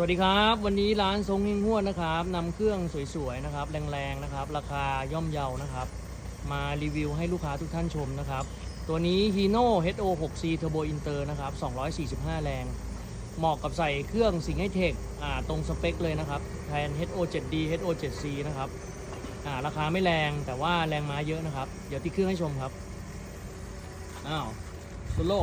สวัสดีครับ วันนี้ร้านทรงหิงหวดนะครับนำเครื่องสวยๆนะครับแรงๆนะครับ ราคาย่อมเยานะครับ มารีวิวให้ลูกค้าทุกท่านชมนะครับ ตัวนี้ Hino HO 6C Turbo Inter นะครับ245 แรง เหมาะกับใส่เครื่องสิงให้เทคตรงสเปคเลยนะครับ แทน HO 7D HO 7C นะครับาราคาไม่แรงแต่ว่าแรงม้าเยอะนะครับ เดี๋ยวติดเครื่องให้ชมครับอ้าวโซโล่